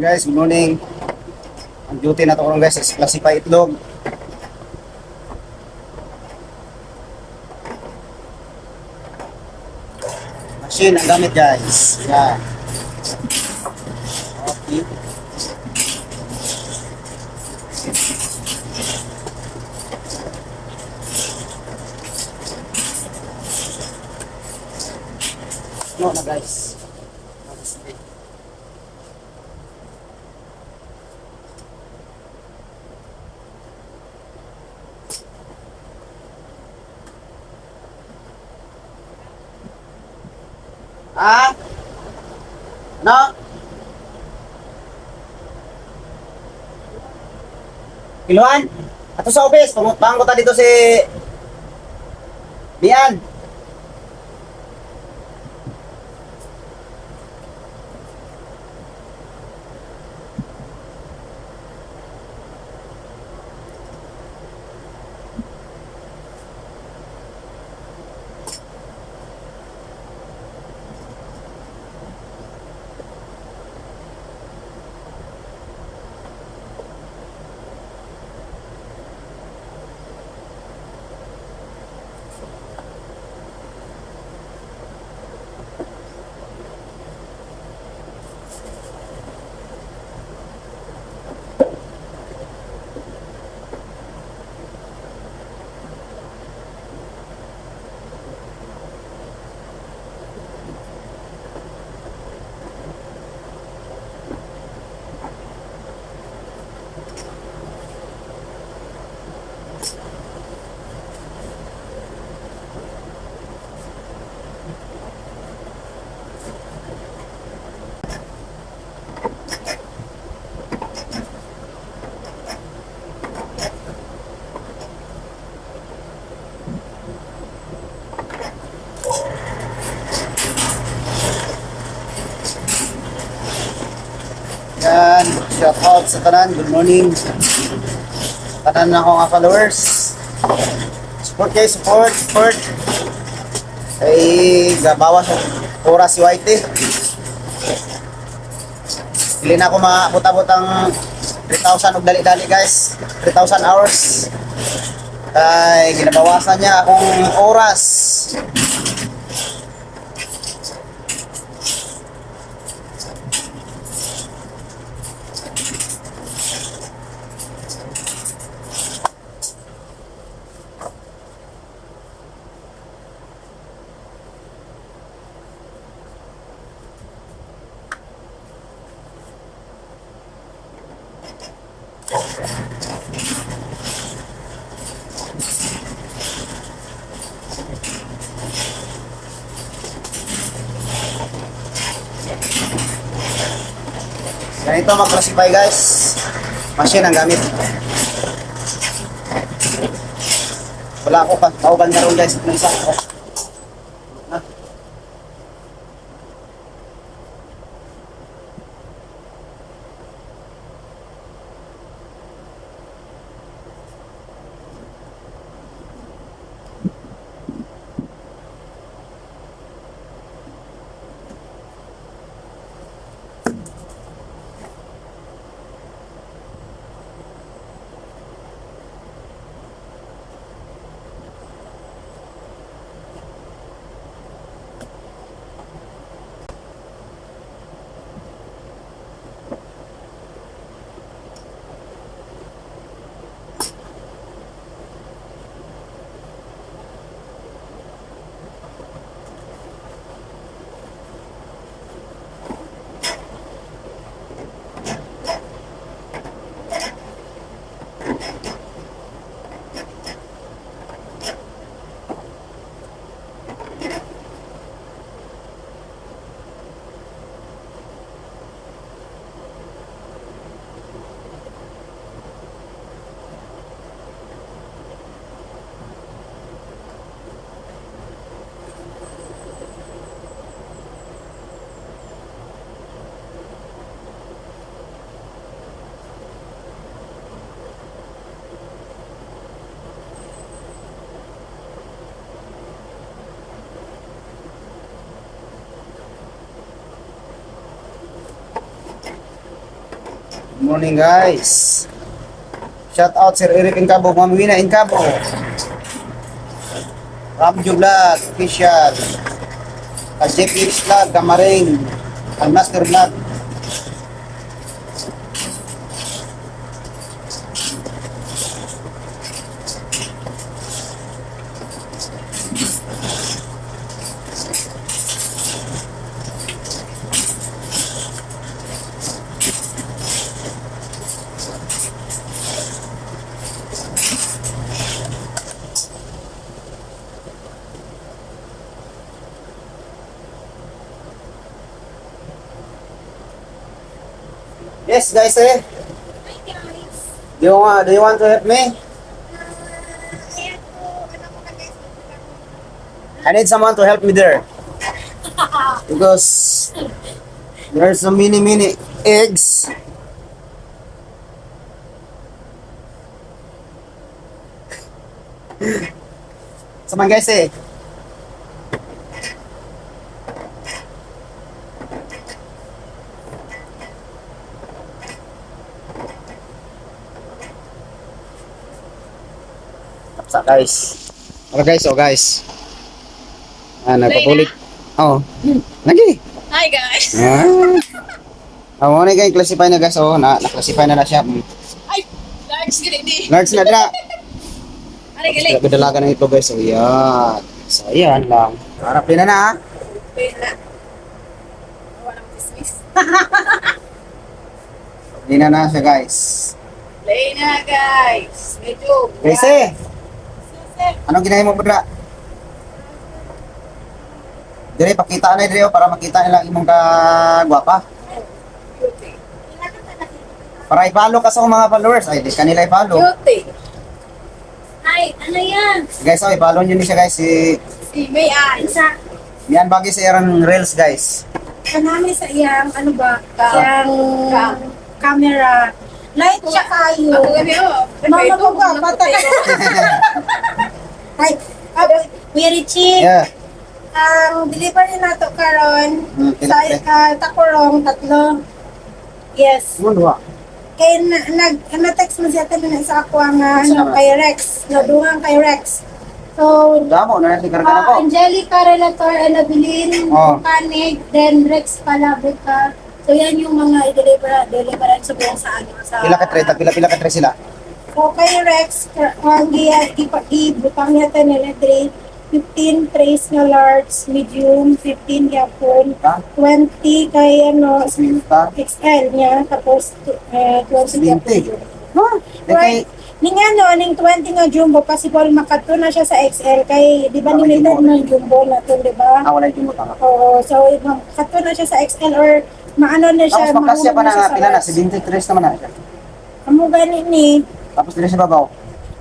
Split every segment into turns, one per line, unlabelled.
Guys, good morning. Ang duty na to ko guys is classify itlog. Machine ang gamit guys. Yan. Okay. No na guys. Ah? No? Kiluan? Ato sa office, pangutang ko ta dito si Bian. Yan, shout out sa tanan. Good morning. Tanan na akong mga followers. Support kayo, support, support. Ay, gabawa sa oras si Whitey. Hindi na ako maabot-abot ang 3,000 og dali-dali guys. 3,000 hours. Ay, ginabawasan niya akong oras. Ganito mag-classify guys. Machine ang gamit. Wala ako pa. Kauban na ron guys. Ng isa. Oh. Morning guys. Shout out Sir Eric Incabo, Ma'am Wina Incabo. Ramjo Vlog, official. Kay JPX Vlog, Kamaring. Kay Master Vlog. Yes guys eh.
Hi guys!
Do you, want, do you want to help me?
Guys?
I need someone to help me there. Because there's so many many eggs. Sama guys eh. Tapsa guys. Okay guys, oh guys. Ah, nagpapulit. Oh. Lagi.
Hi guys!
Ah. Amo ni kay classify na guys oh, na na-classify na na siya.
Ay! Large gini
Large na dra.
Ano galing?
Gadalaga ng ito guys. So yan. So yan lang. Harap din na na. ah.
Wait na. Wala nang dismiss.
Hindi na na siya guys.
Play na guys! Medyo.
Guys eh, anong ginahin mo budra? Dire pakita na dire oh, para makita nila imong kagwapa. Para i-follow ka sa mga followers. Ay, di kanila i-follow.
Beauty. Hi! Ano yan?
Guys, oh, i-follow nyo ni siya guys. Si
Si May Ann. Isa.
yan bagi sa irang reels guys.
kanami sa iyang ano ba iyang
Cam.
camera light siya kayo
Ako gabi oh.
mama ko ba pata ay ah, Kuya Richie
Yeah.
ang delivery nato karon
Mm,
sa
pinapre.
uh, takurong tatlo yes
Ano ba?
kay na, nag na-text mo siya tanan sa ako ang uh, ano kay Rex nadungan kay Rex so
Damo na si karga
Uh,
ko.
Angelica Relator and Abilin,
Oh.
Kanig, then Rex Palabrica. So yan yung mga i-deliver deliveran sa buong sa ano sa
Pila ka tre, tag pila pila ka tre sila.
So kay Rex ang giya gibutang niya ta nila dre 15 trays na large, medium, 15 yapon,
Ha?
20 kay ano. XL niya tapos uh, 20 yapon.
20.
jumbo.
Ha? Kay
Right. Ning ano, ning 20 nga jumbo possible makato na siya sa XL kay di ba limited
jumbo.
ng jumbo na to, di ba?
Ah, wala yung tumutang.
Oo, so kato na siya sa XL or maano na siya,
Tapos makasya pa na nga, pila na,
large.
73 naman na siya.
Amo gani ni.
Tapos dire sa babaw.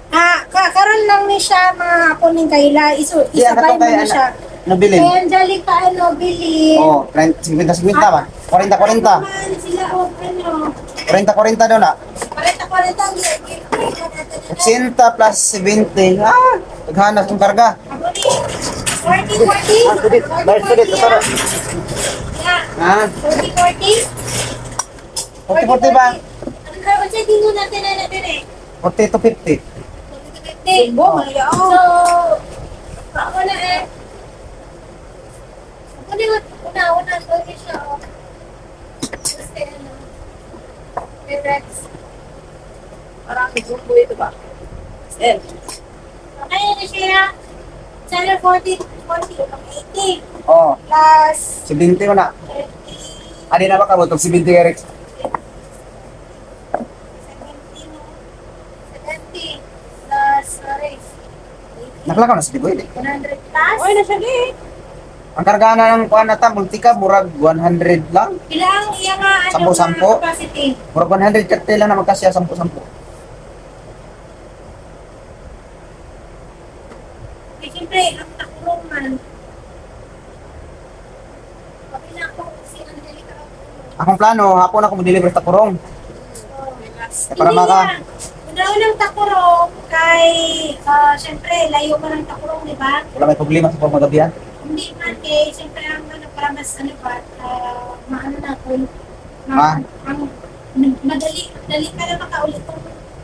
Ah, ka karon lang ni siya mga ako ning kayla iso
Di, ano
isabay mo
kay
na siya.
ano? Nabilin.
Kay Angelica ano bili.
Oh, 30, 50, 50 ba? 40, 40.
Man sila o ano.
40, 40 daw na.
Pareta pareta ang gi- gi- gi-
80 plus 70. Ah, taghanas kong karga.
Ako ni 40 40.
Ah, sudit. Dahil sudit, kasara.
Yeah.
Ah,
40 40.
40, 40 ba?
Ano ka unsa tingin natin na natin eh?
40 to 50.
Jumbo, maya. So, ako na eh. Ako na una, una, sorry siya. oh. Kasi ano, may Rex.
Parang jumbo ito ba? Sel.
Okay na siya. Channel 40, 40, 80.
Oh,
Plus
70 mo na.
30,
Adi na ba ka mo? 70 Eric.
70, no? 70. Plus, sorry. 80,
Nakalakaw na sa diboy.
100 plus.
Oy, nasa di.
Ang karga na ng kuan nata, multika, murag 100 lang.
Ilang iya nga ano
Sampo-sampo?
nga capacity?
Murag 100 karte lang na magkasya 10-10.
Eh, siyempre, ang takulong man. Pati na ako si Angelica.
Akong plano, hapon ako mo-deliver sa kurong.
So,
Eh, para
hindi
maka-
nga. Una-unang takurong kay, ah, siyempre, layo ka ng takurong, di ba?
Wala may problema sa pagmagabihan.
Hindi man kay, siyempre, ang ano, para mas, ano ba, ah, maano na kung,
Ma?
ang, madali, dali ka na makaulit kung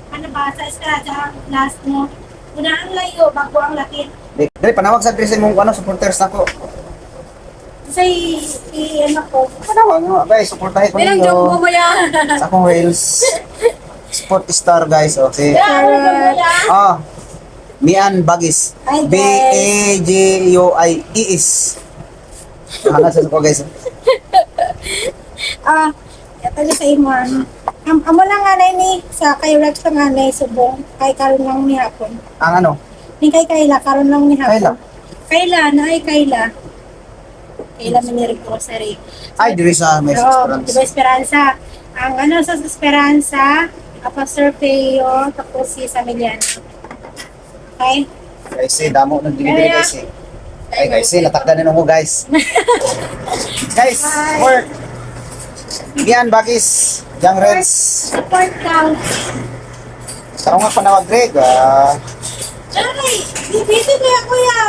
ano ba, sa estrada, last mo. Una ang layo, bago ang lakit.
Di, dali, panawag sa address mong ano, supporters na ko.
Kasi, i, ano ko,
Panawag mo, guys, supportahin ko
Bilang joke mo
ninyo.
mo yan.
Sa akong Wales. Sport Star, guys, okay.
Charot.
Ah, Mian Bagis.
Hi, guys.
B-A-G-U-I-E-S. Hangat sa ko, guys.
ah, na sa iman. Am amo lang nga ni, sa kay Rex lang nga na subong, kay karon lang ni hapon.
Ang ano?
Ni kay Kayla, karon lang ni hapon.
Kayla?
Kayla, na ay Kayla. Kayla Miniri Grocery.
Ay, diri sa may restaurants.
diba Esperanza? Ang ano sa Esperanza, Pastor Peo, tapos si Samiliano. Okay?
Guys, eh, damo ng delivery,
Kaya-
guys, eh. Ay, guys, eh, natakdan na mo, guys. guys,
Bye.
work. Mian Bagis. Young Reds.
Support lang.
Tarong nga panawag, Greg. Ah,
Ay, ko yan, kuya.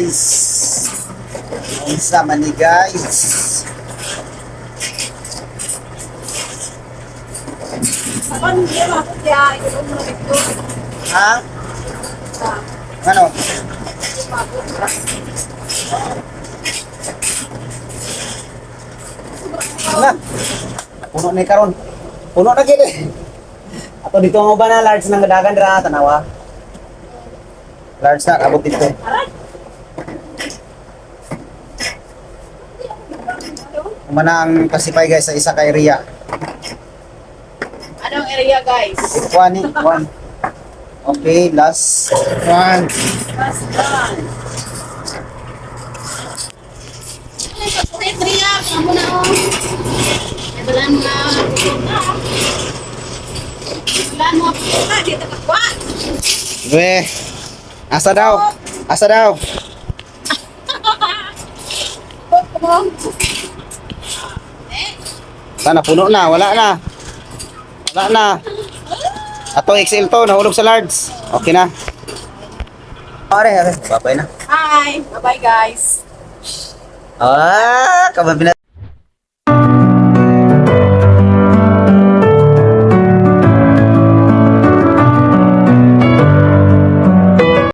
Guys. Unsa man ni guys. Ha? Ano? Na. Puno ni karon. Puno na gid. eh. Ato dito mo ba na large nang dagan dira tanawa. Large na abot dito. Eh. Umana ang pasipay guys sa isa ka area.
Anong area guys?
One, eh, one. Okay, last one.
Last one. Ay, area. Kamu na oh. Ito lang mga pupunta. Wala mo pupunta. Dito ka kwa.
We, asa daw? Asa daw? Sana puno na, wala na. Wala na. Ato XL to, nahulog sa large. Okay na. Pare, are, babay na.
Hi. Bye-bye guys.
Ah, kababina.